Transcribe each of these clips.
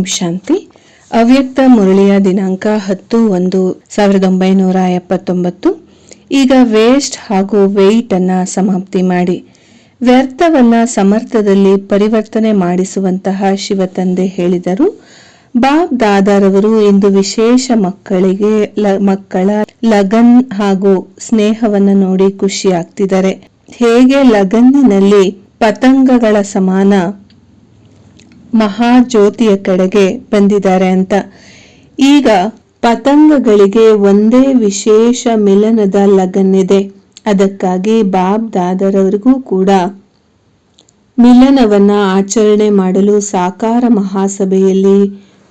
ಓಂ ಶಾಂತಿ. ಅವ್ಯಕ್ತ ಮುರಳಿಯ ದಿನಾಂಕ ಹತ್ತು ಒಂದು ಸಾವಿರದ ಒಂಬೈನೂರ ಎಪ್ಪತ್ತೊಂಬತ್ತು. ಈಗ ವೇಸ್ಟ್ ಹಾಗೂ ವೆಯ್ಟ್ ಅನ್ನ ಸಮಾಪ್ತಿ ಮಾಡಿ. ವ್ಯರ್ಥವನ್ನ ಸಮರ್ಥದಲ್ಲಿ ಪರಿವರ್ತನೆ ಮಾಡಿಸುವಂತಹ ಶಿವತಂದೆ ಹೇಳಿದರು. ಬಾಬ್ ದಾದಾರವರು ಇಂದು ವಿಶೇಷ ಮಕ್ಕಳಿಗೆ ಮಕ್ಕಳ ಲಗನ್ ಹಾಗೂ ಸ್ನೇಹವನ್ನು ನೋಡಿ ಖುಷಿ ಆಗ್ತಿದ್ದಾರೆ. ಹೇಗೆ ಲಗನ್ನಿನಲ್ಲಿ ಪತಂಗಗಳ ಸಮಾನ ಮಹಾಜ್ಯೋತಿಯ ಕಡೆಗೆ ಬಂದಿದ್ದಾರೆ ಅಂತ. ಈಗ ಪತಂಗಗಳಿಗೆ ಒಂದೇ ವಿಶೇಷ ಮಿಲನದ ಲಗನ್ ಇದೆ ಅದಕ್ಕಾಗಿ ಬಾಬ್ ದಾದರವರಿಗೂ ಕೂಡ ಮಿಲನವನ್ನ ಆಚರಣೆ ಮಾಡಲು ಸಾಕಾರ ಮಹಾಸಭೆಯಲ್ಲಿ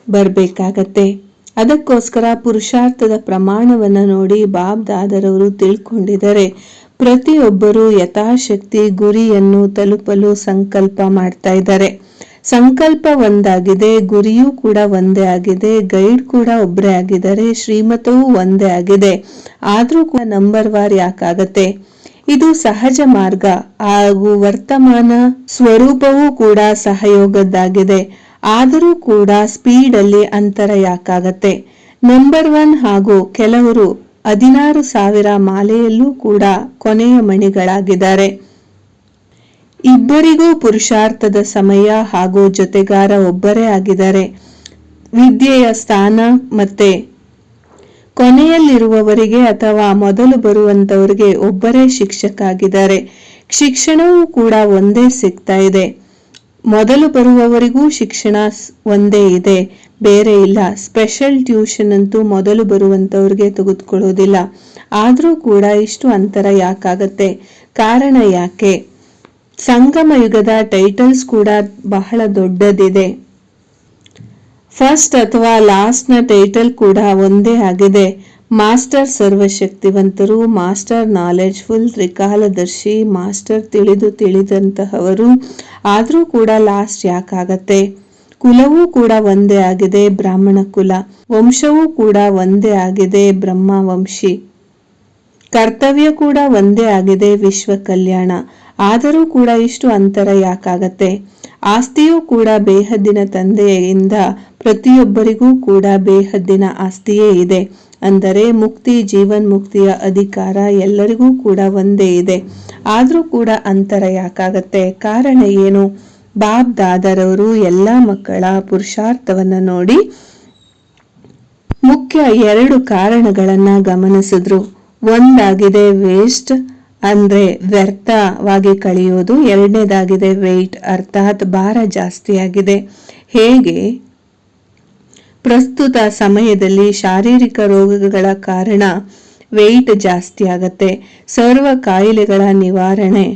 ಬರಬೇಕಾಗತ್ತೆ. ಅದಕ್ಕೋಸ್ಕರ ಪುರುಷಾರ್ಥದ ಪ್ರಮಾಣವನ್ನ ನೋಡಿ ಬಾಬ್ ದಾದರವರು ತಿಳ್ಕೊಂಡಿದ್ದಾರೆ. ಪ್ರತಿಯೊಬ್ಬರು ಯಥಾಶಕ್ತಿ ಗುರಿಯನ್ನು ತಲುಪಲು ಸಂಕಲ್ಪ ಮಾಡ್ತಾ ಇದ್ದಾರೆ. ಸಂಕಲ್ಪ ಒಂದಾಗಿದೆ ಗುರಿಯೂ ಕೂಡ ಒಂದೇ ಆಗಿದೆ, ಗೈಡ್ ಕೂಡ ಒಬ್ಬರೇ ಆಗಿದ್ದಾರೆ, ಶ್ರೀಮತವೂ ಒಂದೇ ಆಗಿದೆ. ಆದರೂ ಕೂಡ ನಂಬರ್ ವಾರ್ ಯಾಕಾಗತ್ತೆ? ಇದು ಸಹಜ ಮಾರ್ಗ. ಹಾಗೂ ವರ್ತಮಾನ ಸ್ವರೂಪವೂ ಕೂಡ ಸಹಯೋಗದ್ದಾಗಿದೆ. ಆದರೂ ಕೂಡ ಸ್ಪೀಡ್ ಅಲ್ಲಿ ಅಂತರ ಯಾಕಾಗತ್ತೆ? ನಂಬರ್ ಒನ್ ಹಾಗೂ ಕೆಲವರು ಹದಿನಾರು ಸಾವಿರ ಮಾಲೆಯಲ್ಲೂ ಕೂಡ ಕೊನೆಯ ಮಣಿಗಳಾಗಿದ್ದಾರೆ. ಇಬ್ಬರಿಗೂ ಪುರುಷಾರ್ಥದ ಸಮಯ ಹಾಗೂ ಜೊತೆಗಾರ ಒಬ್ಬರೇ ಆಗಿದ್ದಾರೆ. ವಿದ್ಯೆಯ ಸ್ಥಾನ ಮತ್ತೆ ಕೊನೆಯಲ್ಲಿರುವವರಿಗೆ ಅಥವಾ ಮೊದಲು ಬರುವಂತವರಿಗೆ ಒಬ್ಬರೇ ಶಿಕ್ಷಕ ಆಗಿದ್ದಾರೆ ಶಿಕ್ಷಣವೂ ಕೂಡ ಒಂದೇ ಸಿಗ್ತಾ ಇದೆ. ಮೊದಲು ಬರುವವರಿಗೂ ಶಿಕ್ಷಣ ಒಂದೇ ಇದೆ. ಬೇರೆ ಇಲ್ಲ. ಸ್ಪೆಷಲ್ ಟ್ಯೂಷನ್ ಅಂತೂ ಮೊದಲು ಬರುವಂತವ್ರಿಗೆ ತೆಗೆದುಕೊಳ್ಳೋದಿಲ್ಲ. ಆದರೂ ಕೂಡ ಇಷ್ಟು ಅಂತರ ಯಾಕಾಗತ್ತೆ? ಕಾರಣ ಯಾಕೆ? ಸಂಗಮ ಯುಗದ ಟೈಟಲ್ಸ್ ಕೂಡ ಬಹಳ ದೊಡ್ಡದಿದೆ. ಫಸ್ಟ್ ಅಥವಾ ಲಾಸ್ಟ್ನ ಟೈಟಲ್ ಕೂಡ ಒಂದೇ ಆಗಿದೆ. ಮಾಸ್ಟರ್ ಸರ್ವಶಕ್ತಿವಂತರು ಮಾಸ್ಟರ್ ನಾಲೆಡ್ಜ್ಫುಲ್ ತ್ರಿಕಾಲದರ್ಶಿ ಮಾಸ್ಟರ್ ತಿಳಿದು ತಿಳಿದಂತಹವರು. ಆದರೂ ಕೂಡ ಲಾಸ್ಟ್ ಯಾಕಾಗತ್ತೆ? ಕುಲವೂ ಕೂಡ ಒಂದೇ ಆಗಿದೆ, ಬ್ರಾಹ್ಮಣ ಕುಲ. ವಂಶವೂ ಕೂಡ ಒಂದೇ ಆಗಿದೆ ಬ್ರಹ್ಮ ವಂಶಿ ಕರ್ತವ್ಯ ಕೂಡ ಒಂದೇ ಆಗಿದೆ, ವಿಶ್ವ ಕಲ್ಯಾಣ. ಆದರೂ ಕೂಡ ಇಷ್ಟು ಅಂತರ ಯಾಕಾಗತ್ತೆ? ಆಸ್ತಿಯೂ ಕೂಡ ಬೇಹದ್ದಿನ ತಂದೆಯಿಂದ ಪ್ರತಿಯೊಬ್ಬರಿಗೂ ಕೂಡ ಬೇಹದ್ದಿನ ಆಸ್ತಿಯೇ ಇದೆ. ಅಂದರೆ ಮುಕ್ತಿ, ಜೀವನ್ ಮುಕ್ತಿಯ ಅಧಿಕಾರ ಎಲ್ಲರಿಗೂ ಕೂಡ ಒಂದೇ ಇದೆ. ಆದರೂ ಕೂಡ ಅಂತರ ಯಾಕಾಗತ್ತೆ? ಕಾರಣ ಏನು? ಬಾಬ್ ದಾದರವರು ಎಲ್ಲ ಮಕ್ಕಳ ಪುರುಷಾರ್ಥವನ್ನ ನೋಡಿ ಮುಖ್ಯ ಎರಡು ಕಾರಣಗಳನ್ನು ಗಮನಿಸಿದ್ರು. ಒಂದಾಗಿದೆ ವೇಸ್ಟ್ ಅಂದ್ರೆ ವ್ಯರ್ಥವಾಗಿ ಕಳೆಯೋದು ಎರಡನೇದಾಗಿದೆ ವೆಯ್ಟ್ ಅರ್ಥಾತ್ ಭಾರ ಜಾಸ್ತಿಯಾಗಿದೆ. ಹೇಗೆ? ಪ್ರಸ್ತುತ ಸಮಯದಲ್ಲಿ ಶಾರೀರಿಕ ರೋಗಗಳ ಕಾರಣ ವೆಯ್ಟ್ ಜಾಸ್ತಿ ಆಗತ್ತೆ. ಸರ್ವ ಕಾಯಿಲೆಗಳ ನಿವಾರಣೆ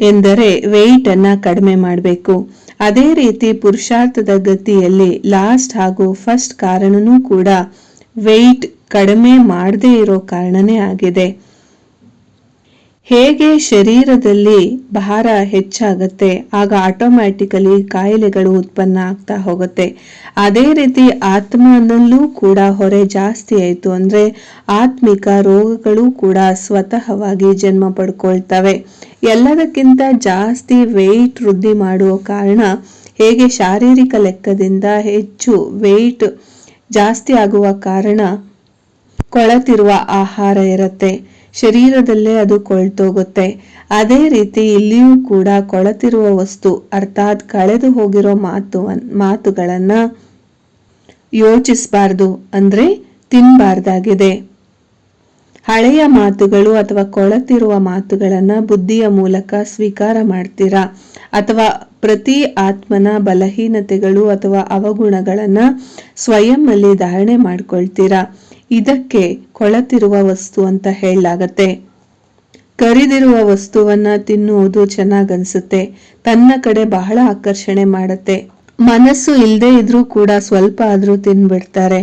ಎಂದರೆ ವೆಯ್ಟ್ ಅನ್ನ ಕಡಿಮೆ ಮಾಡಬೇಕು. ಅದೇ ರೀತಿ ಪುರುಷಾರ್ಥದ ಗತಿಯಲ್ಲಿ ಲಾಸ್ಟ್ ಹಾಗೂ ಫಸ್ಟ್ ಕಾರಣನೂ ಕೂಡ ವೆಯ್ಟ್ ಕಡಿಮೆ ಮಾಡದೇ ಇರೋ ಕಾರಣನೇ ಆಗಿದೆ. ಹೇಗೆ ಶರೀರದಲ್ಲಿ ಭಾರ ಹೆಚ್ಚಾಗತ್ತೆ, ಆಗ ಆಟೋಮ್ಯಾಟಿಕಲಿ ಕಾಯಿಲೆಗಳು ಉತ್ಪನ್ನ ಆಗ್ತಾ ಹೋಗುತ್ತೆ. ಅದೇ ರೀತಿ ಆತ್ಮನಲ್ಲೂ ಕೂಡ ಹೊರೆ ಜಾಸ್ತಿ ಆಯಿತು ಅಂದ್ರೆ ಆತ್ಮಿಕ ರೋಗಗಳು ಕೂಡ ಸ್ವತಃವಾಗಿ ಜನ್ಮ ಪಡ್ಕೊಳ್ತವೆ. ಎಲ್ಲದಕ್ಕಿಂತ ಜಾಸ್ತಿ ವೆಯ್ಟ್ ವೃದ್ಧಿ ಮಾಡುವ ಕಾರಣ ಹೇಗೆ ಶಾರೀರಿಕ ಲೆಕ್ಕದಿಂದ ಹೆಚ್ಚು ವೆಯ್ಟ್ ಜಾಸ್ತಿ ಆಗುವ ಕಾರಣ ಕೊಳತಿರುವ ಆಹಾರ ಇರುತ್ತೆ. ಶರೀರದಲ್ಲೇ ಅದು ಕೊಳ್ತೋಗುತ್ತೆ. ಅದೇ ರೀತಿ ಇಲ್ಲಿಯೂ ಕೂಡ ಕೊಳತಿರುವ ವಸ್ತು, ಅರ್ಥಾತ್ ಕಳೆದು ಹೋಗಿರೋ ಮಾತು, ಮಾತುಗಳನ್ನ ಯೋಚಿಸಬಾರ್ದು ಅಂದ್ರೆ ತಿನ್ಬಾರ್ದಾಗಿದೆ. ಹಳೆಯ ಮಾತುಗಳು ಅಥವಾ ಕೊಳತಿರುವ ಮಾತುಗಳನ್ನ ಬುದ್ಧಿಯ ಮೂಲಕ ಸ್ವೀಕಾರ ಮಾಡ್ತೀರಾ? ಅಥವಾ ಪ್ರತಿ ಆತ್ಮನ ಬಲಹೀನತೆಗಳು ಅಥವಾ ಅವಗುಣಗಳನ್ನ ಸ್ವಯಂ ಅಲ್ಲಿ ಧಾರಣೆ ಮಾಡ್ಕೊಳ್ತೀರಾ? ಇದಕ್ಕೆ ಕೊಳತಿರುವ ವಸ್ತು ಅಂತ ಹೇಳಲಾಗತ್ತೆ. ಕರಿದಿರುವ ವಸ್ತುವನ್ನ ತಿನ್ನುವುದು ಚೆನ್ನಾಗನ್ಸುತ್ತೆ. ತನ್ನ ಕಡೆ ಬಹಳ ಆಕರ್ಷಣೆ ಮಾಡತ್ತೆ. ಮನಸ್ಸು ಇಲ್ಲದೆ ಇದ್ರೂ ಕೂಡ ಸ್ವಲ್ಪ ಆದ್ರೂ ತಿನ್ಬಿಡ್ತಾರೆ.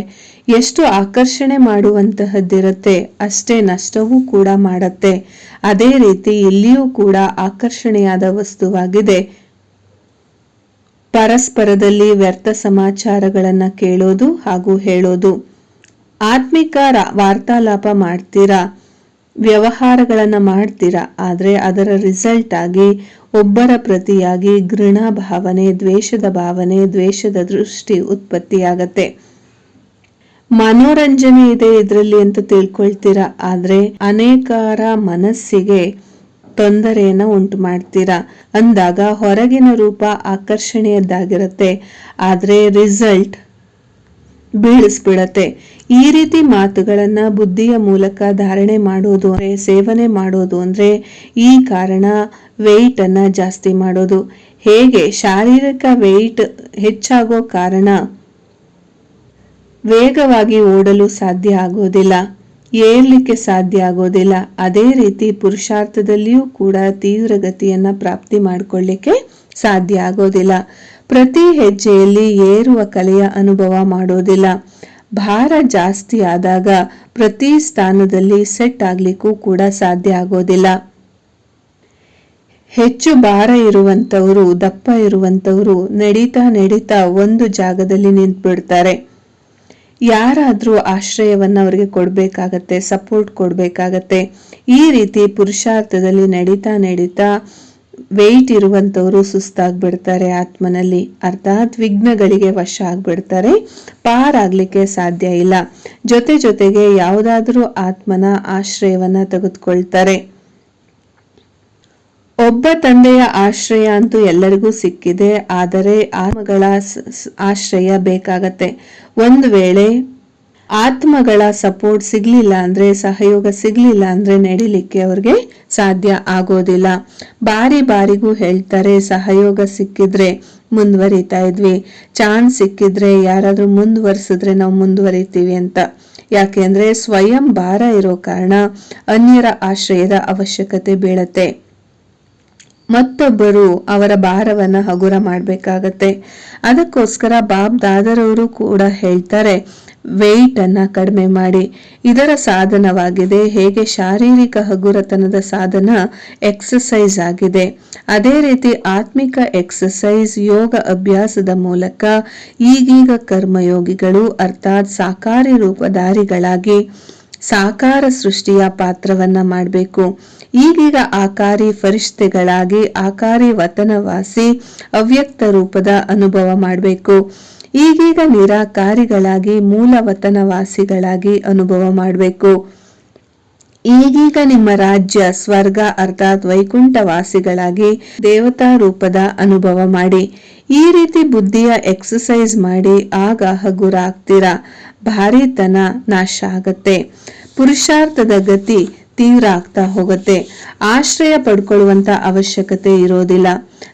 ಎಷ್ಟು ಆಕರ್ಷಣೆ ಮಾಡುವಂತಹದ್ದಿರತ್ತೆ, ಅಷ್ಟೇ ನಷ್ಟವೂ ಕೂಡ ಮಾಡತ್ತೆ. ಅದೇ ರೀತಿ ಇಲ್ಲಿಯೂ ಕೂಡ ಆಕರ್ಷಣೆಯಾದ ವಸ್ತುವಾಗಿದೆ. ಪರಸ್ಪರದಲ್ಲಿ ವ್ಯರ್ಥ ಸಮಾಚಾರಗಳನ್ನು ಕೇಳೋದು ಹಾಗೂ ಹೇಳೋದು. ಆತ್ಮಿಕ ವಾರ್ತಾಲಾಪ ಮಾಡ್ತೀರಾ? ವ್ಯವಹಾರಗಳನ್ನು ಮಾಡ್ತೀರಾ? ಆದರೆ ಅದರ ರಿಸಲ್ಟ್ ಆಗಿ ಒಬ್ಬರ ಪ್ರತಿಯಾಗಿ ಘೃಣ ಭಾವನೆ, ದ್ವೇಷದ ಭಾವನೆ, ದ್ವೇಷದ ದೃಷ್ಟಿ ಉತ್ಪತ್ತಿಯಾಗತ್ತೆ. ಮನೋರಂಜನೆ ಇದೆ ಇದರಲ್ಲಿ ಅಂತ ತಿಳ್ಕೊಳ್ತೀರಾ? ಆದರೆ ಅನೇಕರ ಮನಸ್ಸಿಗೆ ತೊಂದರೆಯನ್ನ ಉಂಟು ಮಾಡ್ತೀರಾ? ಅಂದಾಗ ಹೊರಗಿನ ರೂಪ ಆಕರ್ಷಣೀಯದ್ದಾಗಿರುತ್ತೆ. ಆದರೆ ರಿಸಲ್ಟ್ ಬೀಳಿಸ್ಬಿಡತ್ತೆ. ಈ ರೀತಿ ಮಾತುಗಳನ್ನ ಬುದ್ಧಿಯ ಮೂಲಕ ಧಾರಣೆ ಮಾಡೋದು ಅಂದ್ರೆ, ಸೇವನೆ ಮಾಡೋದು ಅಂದ್ರೆ, ಈ ಕಾರಣ ವೆಯ್ಟ್ ಅನ್ನ ಜಾಸ್ತಿ ಮಾಡೋದು. ಹೇಗೆ? ಶಾರೀರಿಕ ವೆಯ್ಟ್ ಹೆಚ್ಚಾಗೋ ಕಾರಣ? ವೇಗವಾಗಿ ಓಡಲು ಸಾಧ್ಯ ಆಗೋದಿಲ್ಲ. ಏರ್ಲಿಕ್ಕೆ ಸಾಧ್ಯ ಆಗೋದಿಲ್ಲ. ಅದೇ ರೀತಿ ಪುರುಷಾರ್ಥದಲ್ಲಿಯೂ ಕೂಡ ತೀವ್ರ ಗತಿಯನ್ನ ಪ್ರಾಪ್ತಿ ಮಾಡಿಕೊಳ್ಳಿಕ್ಕೆ ಸಾಧ್ಯ ಆಗೋದಿಲ್ಲ. ಪ್ರತಿ ಹೆಜ್ಜೆಯಲ್ಲಿ ಏರುವ ಕಲೆಯ ಅನುಭವ ಮಾಡೋದಿಲ್ಲ. ಭಾರ ಜಾಸ್ತಿ ಆದಾಗ ಪ್ರತಿ ಸ್ಥಾನದಲ್ಲಿ ಸೆಟ್ ಆಗ್ಲಿಕ್ಕೂ ಕೂಡ ಸಾಧ್ಯ ಆಗೋದಿಲ್ಲ. ಹೆಚ್ಚು ಭಾರ ಇರುವಂತವರು ದಪ್ಪ ಇರುವಂತವರು ನಡೀತಾ ನಡೀತಾ ಒಂದು ಜಾಗದಲ್ಲಿ ನಿಂತ್ಬಿಡ್ತಾರೆ. ಯಾರಾದರೂ ಆಶ್ರಯವನ್ನು ಅವರಿಗೆ ಕೊಡಬೇಕಾಗತ್ತೆ ಸಪೋರ್ಟ್ ಕೊಡಬೇಕಾಗತ್ತೆ, ಈ ರೀತಿ ಪುರುಷಾರ್ಥದಲ್ಲಿ ನಡೀತಾ ನಡೀತಾ ವೆಯ್ಟ್ ಇರುವಂತವರು ಸುಸ್ತಾಗ್ಬಿಡ್ತಾರೆ, ಆತ್ಮನಲ್ಲಿ ಅರ್ಥಾತ್ ವಿಘ್ನಗಳಿಗೆ ವಶ ಆಗ್ಬಿಡ್ತಾರೆ, ಪಾರಾಗ್ಲಿಕ್ಕೆ ಸಾಧ್ಯ ಇಲ್ಲ. ಜೊತೆ ಜೊತೆಗೆ ಯಾವುದಾದ್ರೂ ಆತ್ಮನ ಆಶ್ರಯವನ್ನ ತೆಗೆದುಕೊಳ್ತಾರೆ. ಒಬ್ಬ ತಂದೆಯ ಆಶ್ರಯ ಅಂತೂ ಎಲ್ಲರಿಗೂ ಸಿಕ್ಕಿದೆ, ಆದರೆ ಆತ್ಮಗಳ ಆಶ್ರಯ ಬೇಕಾಗತ್ತೆ. ಒಂದು ವೇಳೆ ಆತ್ಮಗಳ ಸಪೋರ್ಟ್ ಸಿಗ್ಲಿಲ್ಲ ಅಂದ್ರೆ, ಸಹಯೋಗ ಸಿಗ್ಲಿಲ್ಲ ಅಂದ್ರೆ ನಡಿಲಿಕ್ಕೆ ಅವ್ರಿಗೆ ಸಾಧ್ಯ ಆಗೋದಿಲ್ಲ. ಬಾರಿ ಬಾರಿಗೂ ಹೇಳ್ತಾರೆ, ಸಹಯೋಗ ಸಿಕ್ಕಿದ್ರೆ ಮುಂದುವರಿತಾ ಇದ್ವಿ. ಚಾನ್ಸ್ ಸಿಕ್ಕಿದ್ರೆ ಯಾರಾದರೂ ಮುಂದುವರಿಸಿದ್ರೆ ನಾವು ಮುಂದುವರಿತೀವಿ ಅಂತ. ಯಾಕೆಂದರೆ ಸ್ವಯಂ ಭಾರ ಇರೋ ಕಾರಣ ಅನ್ಯರ ಆಶ್ರಯದ ಅವಶ್ಯಕತೆ ಬೀಳತ್ತೆ. ಮತ್ತೊಬ್ಬರು ಅವರ ಭಾರವನ್ನ ಹಗುರ ಮಾಡಬೇಕಾಗತ್ತೆ. ಅದಕ್ಕೋಸ್ಕರ ಬಾಬ್ ದಾದರವರು ಕೂಡ ಹೇಳ್ತಾರೆ ವೆಯ್ಟ್ ಅನ್ನ ಕಡಿಮೆ ಮಾಡಿ. ಇದರ ಸಾಧನವಾಗಿದೆ. ಹೇಗೆ ಶಾರೀರಿಕ ಹಗುರತನದ ಸಾಧನ? ಎಕ್ಸಸೈಸ್ ಆಗಿದೆ. ಅದೇ ರೀತಿ ಆತ್ಮಿಕ ಎಕ್ಸಸೈಸ್ ಯೋಗ ಅಭ್ಯಾಸದ ಮೂಲಕ ಈಗೀಗ ಕರ್ಮಯೋಗಿಗಳು, ಅರ್ಥಾತ್ ಸಾಕಾರಿ ರೂಪಧಾರಿಗಳಾಗಿ ಸಾಕಾರ ಸೃಷ್ಟಿಯ ಪಾತ್ರವನ್ನ ಮಾಡಬೇಕು. ಈಗೀಗ ಆಕಾರಿ ಫರಿಷ್ಠೆಗಳಾಗಿ ಆಕಾರಿ ವತನವಾಸಿ ಅವ್ಯಕ್ತ ರೂಪದ ಅನುಭವ ಮಾಡಬೇಕು. ಈಗೀಗ ನಿರಾಕಾರಿಗಳಾಗಿ ಮೂಲ ವತನವಾಸಿಗಳಾಗಿ ಅನುಭವ ಮಾಡಬೇಕು. ಈಗೀಗ ನಿಮ್ಮ ರಾಜ್ಯ ಸ್ವರ್ಗ ಅರ್ಥಾತ್ ವೈಕುಂಠ ವಾಸಿಗಳಾಗಿ ದೇವತಾ ರೂಪದ ಅನುಭವ ಮಾಡಿ, ಈ ರೀತಿ ಬುದ್ಧಿಯ ಎಕ್ಸಸೈಸ್ ಮಾಡಿ ಆಗ ಹಗುರ ಆಗ್ತೀರಾ ಭಾರಿತನ ನಾಶ ಆಗತ್ತೆ. ಪುರುಷಾರ್ಥದ ಗತಿ ತೀವ್ರ ಆಗ್ತಾ ಹೋಗುತ್ತೆ. ಆಶ್ರಯ ಪಡ್ಕೊಳ್ಳುವಂತ ಅವಶ್ಯಕತೆ ಇರೋದಿಲ್ಲ.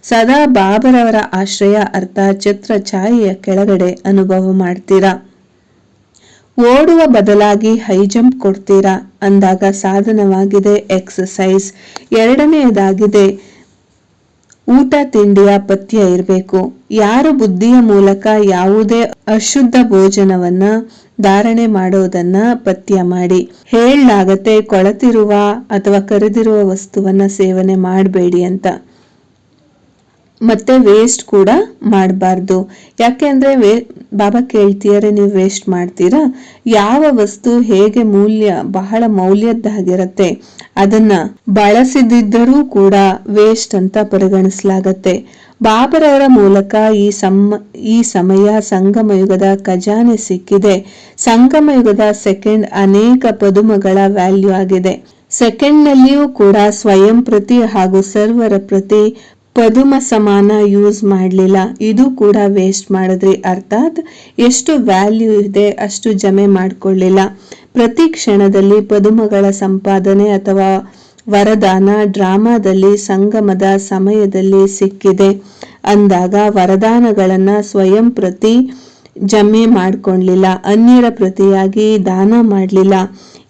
ಸದಾ ಬಾಬರವರ ಆಶ್ರಯ ಅರ್ಥ ಚಿತ್ರ ಛಾಯೆಯ ಕೆಳಗಡೆ ಅನುಭವ ಮಾಡ್ತೀರಾ? ಓಡುವ ಬದಲಾಗಿ ಹೈ ಜಂಪ್ ಕೊಡ್ತೀರಾ? ಅಂದಾಗ ಸಾಧನವಾಗಿದೆ ಎಕ್ಸಸೈಸ್ ಎರಡನೆಯದಾಗಿದೆ, ಊಟ ತಿಂಡಿಯ ಪಥ್ಯ ಇರಬೇಕು. ಯಾರು ಬುದ್ಧಿಯ ಮೂಲಕ ಯಾವುದೇ ಅಶುದ್ಧ ಭೋಜನವನ್ನ ಧಾರಣೆ ಮಾಡೋದನ್ನ ಪಥ್ಯ ಮಾಡಿ. ಹೇಳಲಾಗತ್ತೆ ಕೊಳತಿರುವ ಅಥವಾ ಕರೆದಿರುವ ವಸ್ತುವನ್ನ ಸೇವನೆ ಮಾಡಬೇಡಿ ಅಂತ. ಮತ್ತೆ ವೇಸ್ಟ್ ಕೂಡ ಮಾಡಬಾರ್ದು. ಯಾಕೆ ಅಂದ್ರೆ ವೇ, ಬಾಬಾ ಕೇಳ್ತೀಯಾರೆ ನೀವು ವೇಸ್ಟ್ ಮಾಡ್ತೀರಾ? ಯಾವ ವಸ್ತು ಹೇಗೆ ಮೌಲ್ಯ, ಬಹಳ ಮೌಲ್ಯದ್ದಾಗಿರತ್ತೆ, ಅದನ್ನ ಬಳಸಿದಿದ್ದರೂ ಕೂಡ ವೇಸ್ಟ್ ಅಂತ ಪರಿಗಣಿಸಲಾಗತ್ತೆ. ಬಾಬರವರ ಮೂಲಕ ಈ ಸಮ ಈ ಸಮಯ ಸಂಗಮ ಯುಗದ ಖಜಾನೆ ಸಿಕ್ಕಿದೆ. ಸಂಗಮ ಯುಗದ ಸೆಕೆಂಡ್ ಅನೇಕ ಪದುಮಗಳ ವ್ಯಾಲ್ಯೂ ಆಗಿದೆ. ಸೆಕೆಂಡ್ ನಲ್ಲಿಯೂ ಕೂಡ ಸ್ವಯಂ ಪ್ರತಿ ಹಾಗೂ ಸರ್ವರ ಪ್ರತಿ ಪದುಮ ಸಮಾನ ಯೂಸ್ ಮಾಡಲಿಲ್ಲ. ಇದು ಕೂಡ ವೇಸ್ಟ್ ಮಾಡಿದ್ರಿ. ಅರ್ಥಾತ್ ಎಷ್ಟು ವ್ಯಾಲ್ಯೂ ಇದೆ ಅಷ್ಟು ಜಮೆ ಮಾಡಿಕೊಳ್ಳಿಲ್ಲ. ಪ್ರತಿ ಕ್ಷಣದಲ್ಲಿ ಪದುಮಗಳ ಸಂಪಾದನೆ ಅಥವಾ ವರದಾನ ಡ್ರಾಮಾದಲ್ಲಿ, ಸಂಗಮದ ಸಮಯದಲ್ಲಿ ಸಿಕ್ಕಿದೆ. ಅಂದಾಗ ವರದಾನಗಳನ್ನು ಸ್ವಯಂ ಪ್ರತಿ ಜಮೆ ಮಾಡಿಕೊಳ್ಳಿಲ್ಲ ಅನ್ಯರ ಪ್ರತಿಯಾಗಿ ದಾನ ಮಾಡಲಿಲ್ಲ.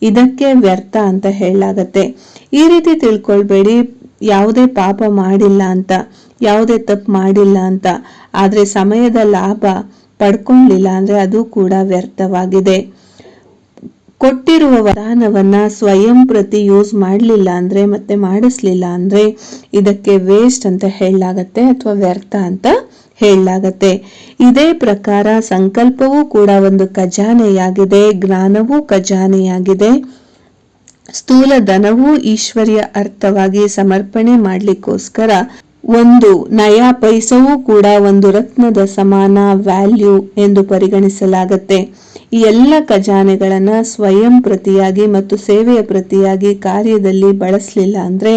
ಇದಕ್ಕೆ ವ್ಯರ್ಥ ಅಂತ ಹೇಳಲಾಗತ್ತೆ. ಈ ರೀತಿ ತಿಳ್ಕೊಳ್ಬೇಡಿ. ಯಾವುದೇ ಪಾಪ ಮಾಡಿಲ್ಲ ಅಂತ, ಯಾವುದೇ ತಪ್ಪು ಮಾಡಿಲ್ಲ ಅಂತ. ಆದ್ರೆ ಸಮಯದ ಲಾಭ ಪಡ್ಕೊಳ್ಳಿಲ್ಲ ಅಂದ್ರೆ ಅದು ಕೂಡ ವ್ಯರ್ಥವಾಗಿದೆ. ಕೊಟ್ಟಿರುವ ವರದಾನವನ್ನ ಸ್ವಯಂ ಪ್ರತಿ ಯೂಸ್ ಮಾಡಲಿಲ್ಲ ಅಂದ್ರೆ ಮತ್ತೆ ಮಾಡಿಸ್ಲಿಲ್ಲ ಅಂದ್ರೆ ಇದಕ್ಕೆ ವೇಸ್ಟ್ ಅಂತ ಹೇಳಲಾಗತ್ತೆ ಅಥವಾ ವ್ಯರ್ಥ ಅಂತ ಹೇಳಲಾಗತ್ತೆ. ಇದೇ ಪ್ರಕಾರ ಸಂಕಲ್ಪವೂ ಕೂಡ ಒಂದು ಖಜಾನೆಯಾಗಿದೆ, ಜ್ಞಾನವೂ ಖಜಾನೆಯಾಗಿದೆ. ಸ್ಥೂಲ ಧನವೂ ಈಶ್ವರ್ಯ ಅರ್ಥವಾಗಿ ಸಮರ್ಪಣೆ ಮಾಡ್ಲಿಕ್ಕೋಸ್ಕರ ಒಂದು ನಯಾ ಪೈಸವೂ ಕೂಡ ಒಂದು ರತ್ನದ ಸಮಾನ ವ್ಯಾಲ್ಯೂ ಎಂದು ಪರಿಗಣಿಸಲಾಗತ್ತೆ. ಈ ಎಲ್ಲ ಖಜಾನೆಗಳನ್ನು ಸ್ವಯಂ ಪ್ರತಿಯಾಗಿ ಮತ್ತು ಸೇವೆಯ ಪ್ರತಿಯಾಗಿ ಕಾರ್ಯದಲ್ಲಿ ಬಳಸಲಿಲ್ಲ ಅಂದ್ರೆ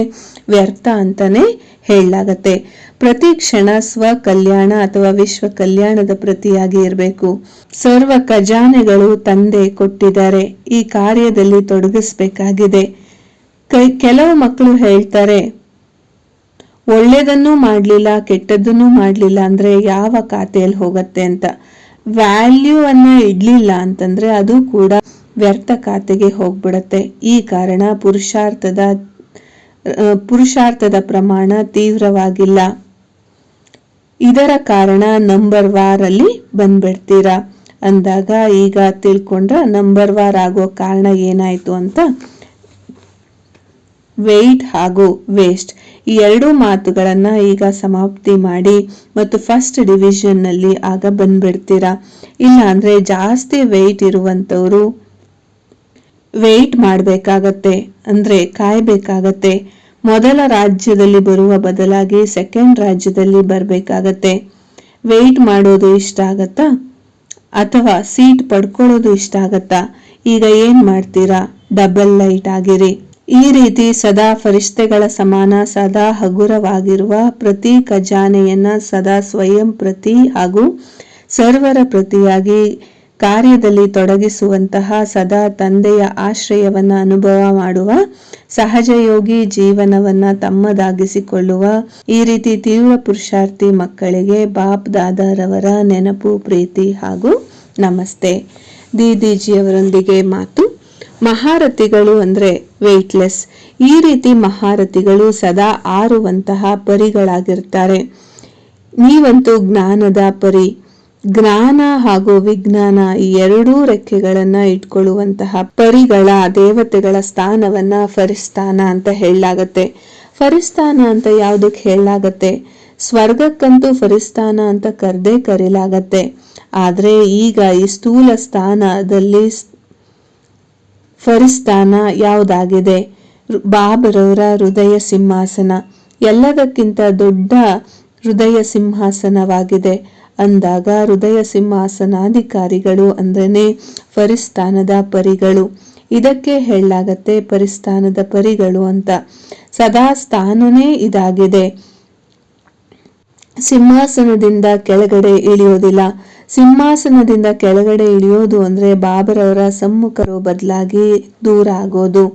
ವ್ಯರ್ಥ ಅಂತಾನೆ ಹೇಳಲಾಗತ್ತೆ. ಪ್ರತಿ ಕ್ಷಣ ಸ್ವ ಕಲ್ಯಾಣ ಅಥವಾ ವಿಶ್ವ ಕಲ್ಯಾಣದ ಪ್ರತಿಯಾಗಿ ಇರಬೇಕು. ಸರ್ವ ಖಜಾನೆಗಳು ತಂದೆ ಕೊಟ್ಟಿದ್ದಾರೆ. ಈ ಕಾರ್ಯದಲ್ಲಿ ತೊಡಗಿಸ್ಬೇಕಾಗಿದೆ. ಕೆಲವು ಮಕ್ಕಳು ಹೇಳ್ತಾರೆ ಒಳ್ಳೇದನ್ನೂ ಮಾಡಲಿಲ್ಲ, ಕೆಟ್ಟದ್ದನ್ನೂ ಮಾಡಲಿಲ್ಲ ಅಂದ್ರೆ ಯಾವ ಖಾತೆಯಲ್ಲಿ ಹೋಗತ್ತೆ ಅಂತ. ವ್ಯಾಲ್ಯೂ ಅನ್ನು ಇಡಲಿಲ್ಲ ಅಂತಂದ್ರೆ ಅದು ಕೂಡ ವ್ಯರ್ಥ ಖಾತೆಗೆ ಹೋಗ್ಬಿಡತ್ತೆ. ಈ ಕಾರಣ ಪುರುಷಾರ್ಥದ ಪುರುಷಾರ್ಥದ ಪ್ರಮಾಣ ತೀವ್ರವಾಗಿಲ್ಲ. ಇದರ ಕಾರಣ ನಂಬರ್ ವಾರ್ ಅಲ್ಲಿ ಬಂದ್ಬಿಡ್ತೀರಾ? ಅಂದಾಗ ಈಗ ತಿಳ್ಕೊಂಡ್ರೆ ನಂಬರ್ ವಾರ್ ಆಗೋ ಕಾರಣ ಏನಾಯ್ತು ಅಂತ ವೆಯ್ಟ್ ಹಾಗೂ ವೇಸ್ಟ್ ಈ ಎರಡೂ ಮಾತುಗಳನ್ನು ಈಗ ಸಮಾಪ್ತಿ ಮಾಡಿ ಮತ್ತು ಫಸ್ಟ್ ಡಿವಿಷನ್ನಲ್ಲಿ ಆಗ ಬಂದ್ಬಿಡ್ತೀರಾ? ಇಲ್ಲ ಅಂದ್ರೆ ಜಾಸ್ತಿ ವೆಯ್ಟ್ ಇರುವಂಥವರು ವೆಯ್ಟ್ ಮಾಡಬೇಕಾಗತ್ತೆ, ಅಂದ್ರೆ ಕಾಯಬೇಕಾಗತ್ತೆ. ಮೊದಲ ರಾಜ್ಯದಲ್ಲಿ ಬರುವ ಬದಲಾಗಿ ಸೆಕೆಂಡ್ ರಾಜ್ಯದಲ್ಲಿ ಬರಬೇಕಾಗತ್ತೆ. ವೆಯ್ಟ್ ಮಾಡೋದು ಇಷ್ಟ ಆಗತ್ತಾ? ಅಥವಾ ಸೀಟ್ ಪಡ್ಕೊಳ್ಳೋದು ಇಷ್ಟ ಆಗತ್ತಾ? ಈಗ ಏನು ಮಾಡ್ತೀರಾ? ಡಬಲ್ ಲೈಟ್ ಆಗಿರಿ. ಈ ರೀತಿ ಸದಾ ಫರಿಷ್ಠೆಗಳ ಸಮಾನ, ಸದಾ ಹಗುರವಾಗಿರುವ ಪ್ರತಿ ಖಜಾನೆಯನ್ನು ಸದಾ ಸ್ವಯಂ ಪ್ರತಿ ಹಾಗೂ ಸರ್ವರ ಪ್ರತಿಯಾಗಿ ಕಾರ್ಯದಲ್ಲಿ ತೊಡಗಿಸುವಂತಹ, ಸದಾ ತಂದೆಯ ಆಶ್ರಯವನ್ನ ಅನುಭವ ಮಾಡುವ, ಸಹಜಯೋಗಿ ಜೀವನವನ್ನ ತಮ್ಮದಾಗಿಸಿಕೊಳ್ಳುವ, ಈ ರೀತಿ ತೀವ್ರ ಪುರುಷಾರ್ಥಿ ಮಕ್ಕಳಿಗೆ ಬಾಪ್ ದಾದಾರವರ ನೆನಪು, ಪ್ರೀತಿ ಹಾಗೂ ನಮಸ್ತೆ. ದೀದೀಜಿಯವರೊಂದಿಗೆ ಮಾತು ಮಹಾರಥಿಗಳು ಅಂದ್ರೆ ವೆಯ್ಟ್ಲೆಸ್ ಈ ರೀತಿ ಮಹಾರಥಿಗಳು ಸದಾ ಆರುವಂತಹ ಪರಿಗಳಾಗಿರ್ತಾರೆ. ನೀವಂತೂ ಜ್ಞಾನದ ಪರಿ. ಜ್ಞಾನ ಹಾಗೂ ವಿಜ್ಞಾನ ಈ ಎರಡೂ ರೆಕ್ಕೆಗಳನ್ನ ಇಟ್ಕೊಳ್ಳುವಂತಹ ಪರಿಗಳ ದೇವತೆಗಳ ಸ್ಥಾನವನ್ನ ಫರಿಸ್ತಾನ ಅಂತ ಹೇಳಲಾಗತ್ತೆ. ಫರಿಸ್ತಾನ ಅಂತ ಯಾವುದಕ್ಕೆ ಹೇಳಲಾಗತ್ತೆ? ಸ್ವರ್ಗಕ್ಕಂತೂ ಫರಿಸ್ತಾನ ಅಂತ ಕರೆದೇ ಕರೀಲಾಗತ್ತೆ. ಆದರೆ ಈಗ ಈ ಸ್ಥೂಲ ಸ್ಥಾನದಲ್ಲಿ ಫರಿಸ್ತಾನ ಯಾವುದಾಗಿದೆ? ಬಾಬರವರ ಹೃದಯ ಸಿಂಹಾಸನ. ಎಲ್ಲದಕ್ಕಿಂತ ದೊಡ್ಡ ಹೃದಯ ಸಿಂಹಾಸನವಾಗಿದೆ. ಅಂದಾಗ ಹೃದಯ ಸಿಂಹಾಸನಾಧಿಕಾರಿಗಳು ಅಂದ್ರೆ ಫರಿಸ್ತಾನದ ಪರಿಗಳು. ಇದಕ್ಕೆ ಹೇಳಲಾಗತ್ತೆ ಪರಿಸ್ಥಾನದ ಪರಿಗಳು ಅಂತ. ಸದಾ ಸ್ಥಾನನೇ ಇದಾಗಿದೆ. ಸಿಂಹಾಸನದಿಂದ ಕೆಳಗಡೆ ಇಳಿಯೋದಿಲ್ಲ. ಸಿಂಹಾಸನದಿಂದ ಕೆಳಗಡೆ ಇಳಿಯೋದು ಅಂದ್ರೆ ಬಾಬರವರ ಸಮ್ಮುಖರು ಬದಲಾಗಿ ದೂರ ಆಗೋದು.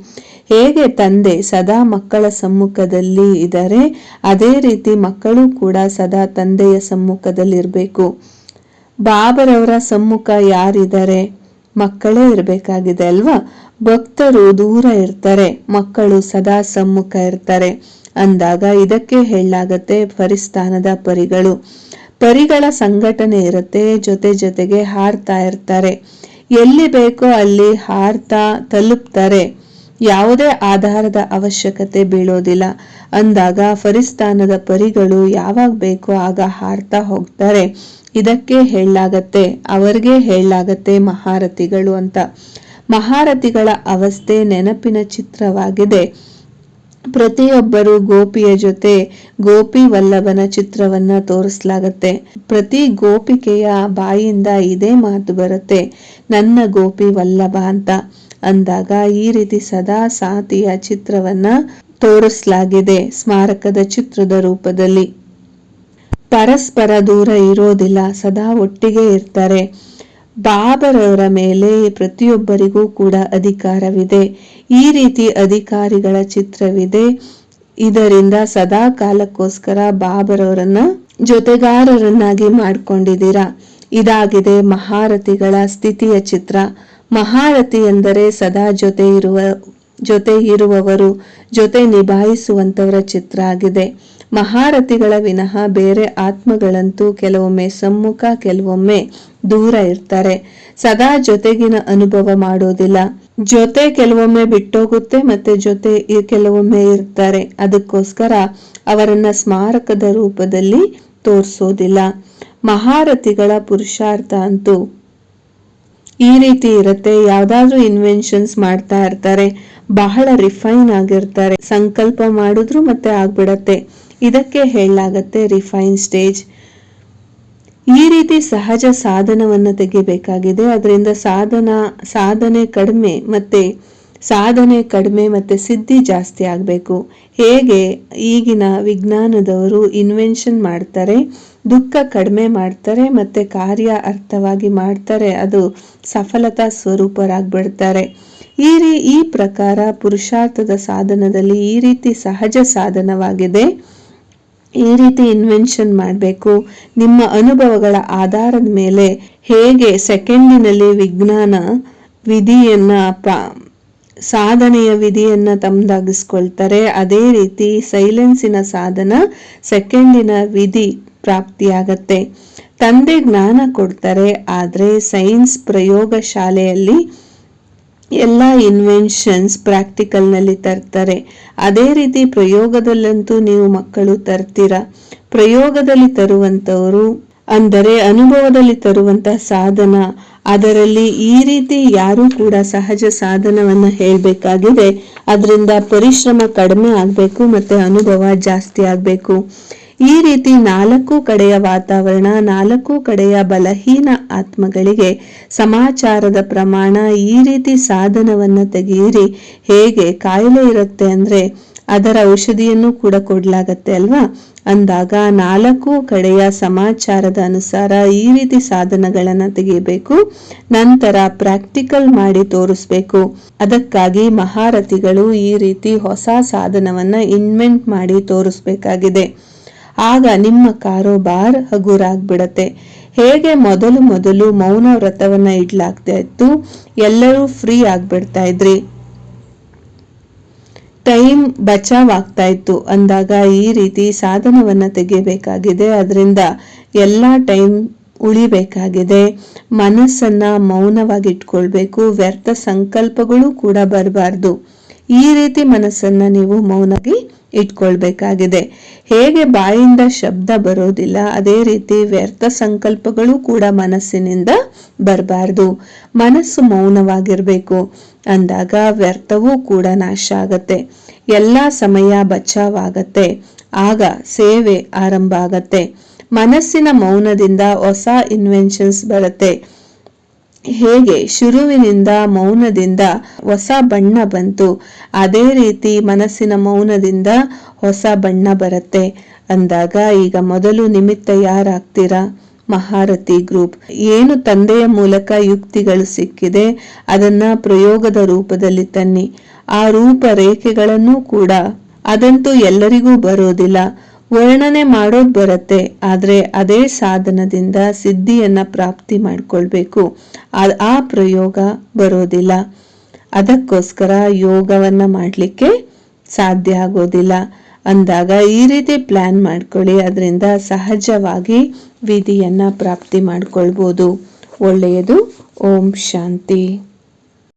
ಹೇಗೆ ತಂದೆ ಸದಾ ಮಕ್ಕಳ ಸಮ್ಮುಖದಲ್ಲಿ ಇದ್ದಾರೆ ಅದೇ ರೀತಿ ಮಕ್ಕಳು ಕೂಡ ಸದಾ ತಂದೆಯ ಸಮ್ಮುಖದಲ್ಲಿರಬೇಕು. ಬಾಬರವರ ಸಮ್ಮುಖ ಯಾರಿದ್ದಾರೆ ಮಕ್ಕಳೇ ಇರಬೇಕಾಗಿದೆ ಅಲ್ವಾ? ಭಕ್ತರು ದೂರ ಇರ್ತಾರೆ, ಮಕ್ಕಳು ಸದಾ ಸಮ್ಮುಖ ಇರ್ತಾರೆ. ಅಂದಾಗ ಇದಕ್ಕೆ ಹೇಳಲಾಗತ್ತೆ ಪರಿಸ್ಥಾನದ ಪರಿಗಳು. ಪರಿಗಳ ಸಂಘಟನೆ ಇರುತ್ತೆ, ಜೊತೆ ಜೊತೆಗೆ ಹಾರ್ತಾ ಇರ್ತಾರೆ. ಎಲ್ಲಿ ಬೇಕೋ ಅಲ್ಲಿ ಹಾರ್ತಾ ತಲುಪ್ತಾರೆ. ಯಾವುದೇ ಆಧಾರದ ಅವಶ್ಯಕತೆ ಬೀಳೋದಿಲ್ಲ. ಅಂದಾಗ ಫರಿಸ್ತಾನದ ಪರಿಗಳು ಯಾವಾಗ ಬೇಕೋ ಆಗ ಹಾರ್ತಾ ಹೋಗ್ತಾರೆ. ಇದಕ್ಕೆ ಹೇಳಲಾಗತ್ತೆ, ಅವರಿಗೆ ಹೇಳಲಾಗತ್ತೆ ಮಹಾರಥಿಗಳು ಅಂತ. ಮಹಾರಥಿಗಳ ಅವಸ್ಥೆ ನೆನಪಿನ ಚಿತ್ರವಾಗಿದೆ. ಪ್ರತಿಯೊಬ್ಬರು ಗೋಪಿಯ ಜೊತೆ ಗೋಪಿ ವಲ್ಲಭನ ಚಿತ್ರವನ್ನ ತೋರಿಸಲಾಗತ್ತೆ. ಪ್ರತಿ ಗೋಪಿಕೆಯ ಬಾಯಿಂದ ಇದೇ ಮಾತು ಬರುತ್ತೆ, ನನ್ನ ಗೋಪಿ ವಲ್ಲಭ ಅಂತ. ಅಂದಾಗ ಈ ರೀತಿ ಸದಾ ಸಾತಿಯ ಚಿತ್ರವನ್ನ ತೋರಿಸಲಾಗಿದೆ ಸ್ಮಾರಕದ ಚಿತ್ರದ ರೂಪದಲ್ಲಿ. ಪರಸ್ಪರ ದೂರ ಇರೋದಿಲ್ಲ, ಸದಾ ಒಟ್ಟಿಗೆ ಇರ್ತಾರೆ. ಬಾಬರವರ ಮೇಲೆ ಪ್ರತಿಯೊಬ್ಬರಿಗೂ ಕೂಡ ಅಧಿಕಾರವಿದೆ. ಈ ರೀತಿ ಅಧಿಕಾರಿಗಳ ಚಿತ್ರವಿದೆ. ಇದರಿಂದ ಸದಾ ಕಾಲಕ್ಕೋಸ್ಕರ ಬಾಬರವರನ್ನ ಜೊತೆಗಾರರನ್ನಾಗಿ ಮಾಡ್ಕೊಂಡಿದ್ದೀರಾ? ಇದಾಗಿದೆ ಮಹಾರಥಿಗಳ ಸ್ಥಿತಿಯ ಚಿತ್ರ. ಮಹಾರಥಿ ಎಂದರೆ ಸದಾ ಜೊತೆ ಇರುವ, ಜೊತೆ ಇರುವವರು, ಜೊತೆ ನಿಭಾಯಿಸುವಂತವರ ಚಿತ್ರ ಆಗಿದೆ. ಮಹಾರಥಿಗಳ ವಿನಃ ಬೇರೆ ಆತ್ಮಗಳಂತೂ ಕೆಲವೊಮ್ಮೆ ಸಮ್ಮುಖ, ಕೆಲವೊಮ್ಮೆ ದೂರ ಇರ್ತಾರೆ. ಸದಾ ಜೊತೆಗಿನ ಅನುಭವ ಮಾಡೋದಿಲ್ಲ. ಜೊತೆ ಕೆಲವೊಮ್ಮೆ ಬಿಟ್ಟೋಗುತ್ತೆ ಮತ್ತೆ ಜೊತೆ ಕೆಲವೊಮ್ಮೆ ಇರ್ತಾರೆ. ಅದಕ್ಕೋಸ್ಕರ ಅವರನ್ನ ಸ್ಮಾರಕದ ರೂಪದಲ್ಲಿ ತೋರಿಸೋದಿಲ್ಲ. ಮಹಾರಥಿಗಳ ಪುರುಷಾರ್ಥ ಅಂತೂ ಈ ರೀತಿ ಇರುತ್ತೆ. ಯಾವ್ದಾದ್ರು ಇನ್ವೆನ್ಷನ್ಸ್ ಮಾಡ್ತಾ ಇರ್ತಾರೆ. ಬಹಳ ರಿಫೈನ್ ಆಗಿರ್ತಾರೆ. ಸಂಕಲ್ಪ ಮಾಡಿದ್ರು ಮತ್ತೆ ಆಗ್ಬಿಡತ್ತೆ. ಇದಕ್ಕೆ ಹೇಳಲಾಗತ್ತೆ ರಿಫೈನ್ ಸ್ಟೇಜ್ ಈ ರೀತಿ ಸಹಜ ಸಾಧನವನ್ನು ತೆಗಿಬೇಕಾಗಿದೆ. ಅದರಿಂದ ಸಾಧನ, ಸಾಧನೆ ಕಡಿಮೆ ಮತ್ತೆ ಸಾಧನೆ ಕಡಿಮೆ ಮತ್ತೆ ಸಿದ್ಧಿ ಜಾಸ್ತಿ ಆಗಬೇಕು. ಹೇಗೆ? ಈಗಿನ ವಿಜ್ಞಾನದವರು ಇನ್ವೆನ್ಷನ್ ಮಾಡ್ತಾರೆ, ದುಃಖ ಕಡಿಮೆ ಮಾಡ್ತಾರೆ ಮತ್ತೆ ಕಾರ್ಯ ಅರ್ಥವಾಗಿ ಮಾಡ್ತಾರೆ, ಅದು ಸಫಲತಾ ಸ್ವರೂಪರಾಗ್ಬಿಡ್ತಾರೆ. ಈ ರೀ, ಈ ಪ್ರಕಾರ ಪುರುಷಾರ್ಥದ ಸಾಧನದಲ್ಲಿ ಈ ರೀತಿ ಸಹಜ ಸಾಧನವಾಗಿದೆ. ಈ ರೀತಿ ಇನ್ವೆನ್ಷನ್ ಮಾಡಬೇಕು. ನಿಮ್ಮ ಅನುಭವಗಳ ಆಧಾರದ ಮೇಲೆ ಹೇಗೆ ಸೆಕೆಂಡಿನಲ್ಲಿ ವಿಜ್ಞಾನ ವಿಧಿಯನ್ನ ಸಾಧನೆಯ ವಿಧಿಯನ್ನು ತಮ್ಮದಾಗಿಸ್ಕೊಳ್ತಾರೆ ಅದೇ ರೀತಿ ಸೈಲೆನ್ಸಿನ ಸಾಧನ ಸೆಕೆಂಡಿನ ವಿಧಿ ಪ್ರಾಪ್ತಿಯಾಗತ್ತೆ. ತಂದೆ ಜ್ಞಾನ ಕೊಡ್ತಾರೆ, ಆದರೆ ಸೈನ್ಸ್ ಪ್ರಯೋಗ ಶಾಲೆಯಲ್ಲಿ ಎಲ್ಲ ಇನ್ವೆನ್ಷನ್ಸ್ ಪ್ರಾಕ್ಟಿಕಲ್ನಲ್ಲಿ ತರ್ತಾರೆ. ಅದೇ ರೀತಿ ಪ್ರಯೋಗದಲ್ಲಂತೂ ನೀವು ಮಕ್ಕಳು ತರ್ತೀರ? ಪ್ರಯೋಗದಲ್ಲಿ ತರುವಂಥವರು ಅಂದರೆ ಅನುಭವದಲ್ಲಿ ತರುವಂತಹ ಸಾಧನ, ಅದರಲ್ಲಿ ಈ ರೀತಿ ಯಾರೂ ಕೂಡ ಸಹಜ ಸಾಧನವನ್ನ ಹೇಳಬೇಕಾಗಿದೆ. ಅದರಿಂದ ಪರಿಶ್ರಮ ಕಡಿಮೆ ಆಗಬೇಕು ಮತ್ತೆ ಅನುಭವ ಜಾಸ್ತಿ ಆಗಬೇಕು. ಈ ರೀತಿ ನಾಲ್ಕು ಕಡೆಯ ವಾತಾವರಣ, ನಾಲ್ಕು ಕಡೆಯ ಬಲಹೀನ ಆತ್ಮಗಳಿಗೆ ಸಮಾಚಾರದ ಪ್ರಮಾಣ ಈ ರೀತಿ ಸಾಧನವನ್ನು ತೆಗೆಯಿರಿ. ಹೇಗೆ? ಕಾಯಿಲೆ ಇರುತ್ತೆ ಅಂದ್ರೆ ಅದರ ಔಷಧಿಯನ್ನು ಕೂಡ ಕೊಡಲಾಗತ್ತೆ ಅಲ್ವಾ? ಅಂದಾಗ ನಾಲ್ಕು ಕಡೆಯ ಸಮಾಚಾರದ ಅನುಸಾರ ಈ ರೀತಿ ಸಾಧನಗಳನ್ನು ತೆಗೆಯಬೇಕು. ನಂತರ ಪ್ರಾಕ್ಟಿಕಲ್ ಮಾಡಿ ತೋರಿಸ್ಬೇಕು. ಅದಕ್ಕಾಗಿ ಮಹಾರಥಿಗಳು ಈ ರೀತಿ ಹೊಸ ಸಾಧನವನ್ನ ಇನ್ವೆಂಟ್ ಮಾಡಿ ತೋರಿಸ್ಬೇಕಾಗಿದೆ. ಆಗ ನಿಮ್ಮ ಕಾರೋಬಾರ್ ಹಗುರಾಗ್ಬಿಡತ್ತೆ. ಹೇಗೆ ಮೊದಲು ಮೊದಲು ಮೌನ ವ್ರತವನ್ನ ಇಡ್ಲಾಗ್ತಾ ಇತ್ತು ಎಲ್ಲರೂ ಫ್ರೀ ಆಗ್ಬಿಡ್ತಾ ಇದ್ರಿ ಟೈಮ್ ಬಚಾವ್ ಆಗ್ತಾ ಇತ್ತು ಅಂದಾಗ ಈ ರೀತಿ ಸಾಧನವನ್ನ ತೆಗೆಯಬೇಕಾಗಿದೆ. ಅದರಿಂದ ಎಲ್ಲ ಟೈಮ್ ಉಳಿಬೇಕಾಗಿದೆ. ಮನಸ್ಸನ್ನ ಮೌನವಾಗಿ ಇಟ್ಕೊಳ್ಬೇಕು ವ್ಯರ್ಥ ಸಂಕಲ್ಪಗಳು ಕೂಡ ಬರಬಾರ್ದು. ಈ ರೀತಿ ಮನಸ್ಸನ್ನ ನೀವು ಮೌನವಾಗಿ ಇಟ್ಕೊಳ್ಬೇಕಾಗಿದೆ. ಹೇಗೆ ಬಾಯಿಂದ ಶಬ್ದ ಬರೋದಿಲ್ಲ, ಅದೇ ರೀತಿ ವ್ಯರ್ಥ ಸಂಕಲ್ಪಗಳು ಕೂಡ ಮನಸ್ಸಿನಿಂದ ಬರಬಾರ್ದು. ಮನಸ್ಸು ಮೌನವಾಗಿರಬೇಕು. ಅಂದಾಗ ವ್ಯರ್ಥವೂ ಕೂಡ ನಾಶ ಆಗತ್ತೆ ಎಲ್ಲ ಸಮಯ ಬಚಾವಾಗತ್ತೆ. ಆಗ ಸೇವೆ ಆರಂಭ ಆಗತ್ತೆ ಮನಸ್ಸಿನ ಮೌನದಿಂದ ಹೊಸ ಇನ್ವೆನ್ಷನ್ಸ್ ಬರುತ್ತೆ. ಹೇಗೆ ಶುರುವಿನಿಂದ ಮೌನದಿಂದ ಹೊಸ ಬಣ್ಣ ಬಂತು, ಅದೇ ರೀತಿ ಮನಸ್ಸಿನ ಮೌನದಿಂದ ಹೊಸ ಬಣ್ಣ ಬರುತ್ತೆ. ಅಂದಾಗ ಈಗ ಮೊದಲು ನಿಮಿತ್ತ ಯಾರಾಗ್ತೀರಾ? ಮಹಾರಥಿ ಗ್ರೂಪ್. ಏನು ತಂದೆಯ ಮೂಲಕ ಯುಕ್ತಿಗಳು ಸಿಕ್ಕಿದೆ, ಅದನ್ನ ಪ್ರಯೋಗದ ರೂಪದಲ್ಲಿ ತನ್ನಿ. ಆ ರೂಪ ರೇಖೆಗಳನ್ನು ಕೂಡ. ಅದಂತೂ ಎಲ್ಲರಿಗೂ ಬರೋದಿಲ್ಲ. ವರ್ಣನೆ ಮಾಡೋದು ಬರುತ್ತೆ, ಆದರೆ ಅದೇ ಸಾಧನದಿಂದ ಸಿದ್ಧಿಯನ್ನು ಪ್ರಾಪ್ತಿ ಮಾಡ್ಕೊಳ್ಬೇಕು. ಆ ಪ್ರಯೋಗ ಬರೋದಿಲ್ಲ. ಅದಕ್ಕೋಸ್ಕರ ಯೋಗವನ್ನ ಮಾಡಲಿಕ್ಕೆ ಸಾಧ್ಯ ಆಗೋದಿಲ್ಲ. ಅಂದಾಗ ಈ ರೀತಿ ಪ್ಲಾನ್ ಮಾಡ್ಕೊಳ್ಳಿ, ಅದರಿಂದ ಸಹಜವಾಗಿ ವಿಧಿಯನ್ನು ಪ್ರಾಪ್ತಿ ಮಾಡಿಕೊಳ್ಬೋದು. ಒಳ್ಳೆಯದು. ಓಂ ಶಾಂತಿ.